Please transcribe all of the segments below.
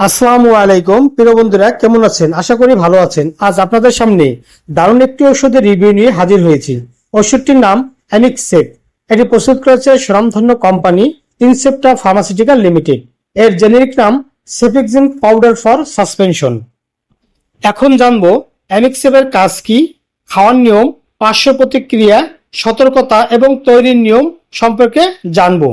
আসসালামু আলাইকুম, প্রিয় বন্ধুরা, কেমন আছেন? আশা করি ভালো আছেন। আজ আপনাদের সামনে দারুণ একটি ওষুধের রিভিউ নিয়ে হাজির হয়েছি। ওষুধটির নাম অ্যানিকসেপ এটি প্রস্তুত করেছে স্বনামধন্য কোম্পানি ইনসেপ্টা ফার্মাসিউটিক্যাল লিমিটেড এর জেনেরিক নাম সেফিক্সিন পাউডার ফর সাসপেনশন এখন জানব অ্যামিক্সেপের কাজ কি, খাওয়ার নিয়ম, পার্শ্ব প্রতিক্রিয়া, সতর্কতা এবং তৈরির নিয়ম সম্পর্কে জানব।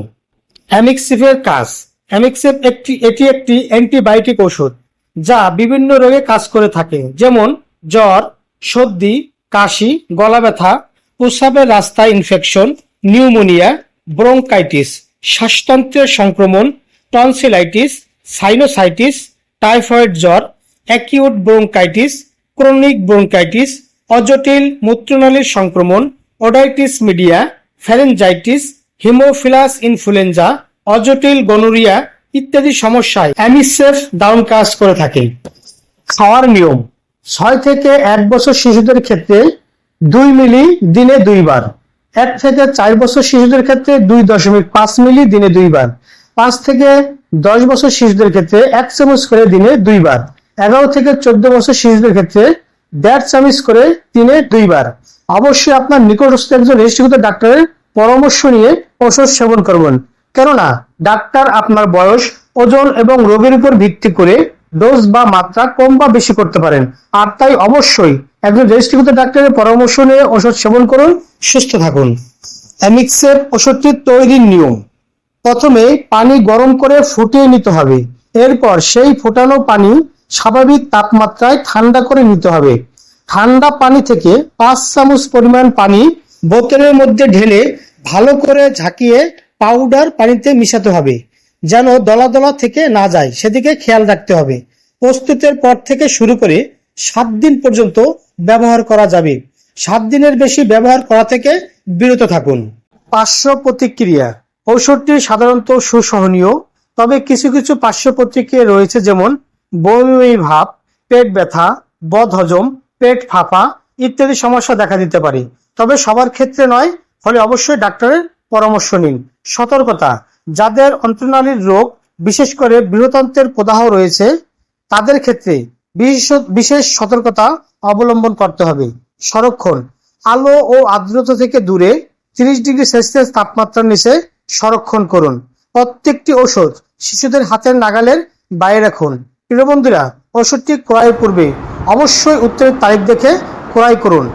অ্যামিক্সিফের কাজ। অ্যামিক্সিফ একটি এটি একটি অ্যান্টিবায়োটিক ওষুধ যা বিভিন্ন রোগে কাজ করে থাকে। যেমন, জ্বর, সর্দি, কাশি, গলা ব্যথা, প্রস্রাবের রাস্তা ইনফেকশন নিউমোনিয়া ব্রঙ্কাইটিস শ্বাসতন্ত্রের সংক্রমণ টনসিলাইটিস সাইনোসাইটিস টাইফয়েড জ্বর অ্যাকিউট ব্রঙ্কাইটিস ক্রনিক ব্রঙ্কাইটিস অজটিল মূত্রনালীর সংক্রমণ otitis media pharyngitis haemophilus influenza, অজটিল gonorrhoea ইত্যাদি সমস্যায় অ্যামিসেফ দারুণ কাজ করে থাকে। খাওয়ার নিয়ম, ছয় থেকে এক বছর শিশুদের ক্ষেত্রে দুই মিলি দিনে দুইবার, এক থেকে চার বছর শিশুদের ক্ষেত্রে দুই দশমিক পাঁচ মিলি দিনে দুইবার, পাঁচ থেকে দশ বছর শিশুদের ক্ষেত্রে এক চামচ করে দিনে দুইবার, এগারো থেকে চোদ্দ বছর শিশুদের ক্ষেত্রে দেড় চামচ করে দিনে দুইবার। অবশ্যই আপনার নিকটস্থ একজন রেজিস্ট্রিকৃত ডাক্তারের পরামর্শ নিয়ে ওষুধ সেবন করবেন। কেননা, ডাক্তার আপনার বয়স, ওজন এবং রোগের উপর ভিত্তি করে ডোজ বা মাত্রা কম বা বেশি করতে পারেন। আর তাই অবশ্যই একজন রেজিস্ট্রিকৃত ডাক্তারের পরামর্শ নিয়ে ওষুধ সেবন করুন, সুস্থ থাকুন। অ্যামিক্সের ওষুধটির তৈরির নিয়ম। প্রথমে পানি গরম করে ফুটিয়ে নিতে হবে। এরপর সেই ফোটানো পানি স্বাভাবিক তাপমাত্রায় ঠান্ডা করে নিতে হবে। ঠান্ডা পানি থেকে পাঁচ চামচ পরিমাণ পানি বোতলের মধ্যে ঢেলে ভালো করে ঝাঁকিয়ে পাউডার পানিতে মিশাতে হবে, যেন দলা দলা থেকে না যায়। সেদিকে খেয়াল রাখতে হবে। প্রস্তুতের পর থেকে শুরু করে সাত দিন পর্যন্ত ব্যবহার করা যাবে। সাত দিনের বেশি ব্যবহার করা থেকে বিরত থাকুন। পার্শ্ব প্রতিক্রিয়া। ঔষধটি সাধারণত সুসহনীয়, তবে কিছু কিছু পার্শ্ব প্রতিক্রিয়া রয়েছে, যেমন বমি ভাব, পেট ব্যথা, বদহজম, পেট ফাঁপা ইত্যাদি সমস্যা দেখা দিতে পারে। তবে সবার ক্ষেত্রে নয়, ফলে অবশ্যই ডাক্তারের পরামর্শ নিন। সতর্কতা, যাদের অন্ত্রনালীর রোগ, বিশেষ করে বৃহতন্ত্রের প্রদাহ রয়েছে, তাদের ক্ষেত্রে বিশেষ সতর্কতা অবলম্বন করতে হবে। সংরক্ষণ, আলো ও আর্দ্রতা থেকে দূরে তিরিশ ডিগ্রি সেলসিয়াস তাপমাত্রার নিচে সংরক্ষণ করুন। প্রত্যেকটি ওষুধ শিশুদের হাতের নাগালের বাইরে রাখুন। প্রিয় বন্ধুরা ওষুধটি ক্রয়ের পূর্বে অবশ্যই উত্তরের তারিখ দেখে ক্রয় করুন।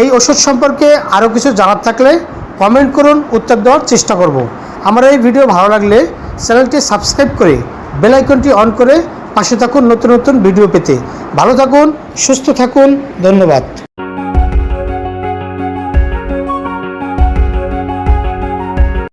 এই ওষুধ সম্পর্কে আরও কিছু জানার থাকলে কমেন্ট করুন, উত্তর দেওয়ার চেষ্টা করব। আমার এই ভিডিও ভালো লাগলে চ্যানেলটি সাবস্ক্রাইব করে বেলাইকনটি অন করে পাশে থাকুন নতুন নতুন ভিডিও পেতে। ভালো থাকুন, সুস্থ থাকুন, ধন্যবাদ।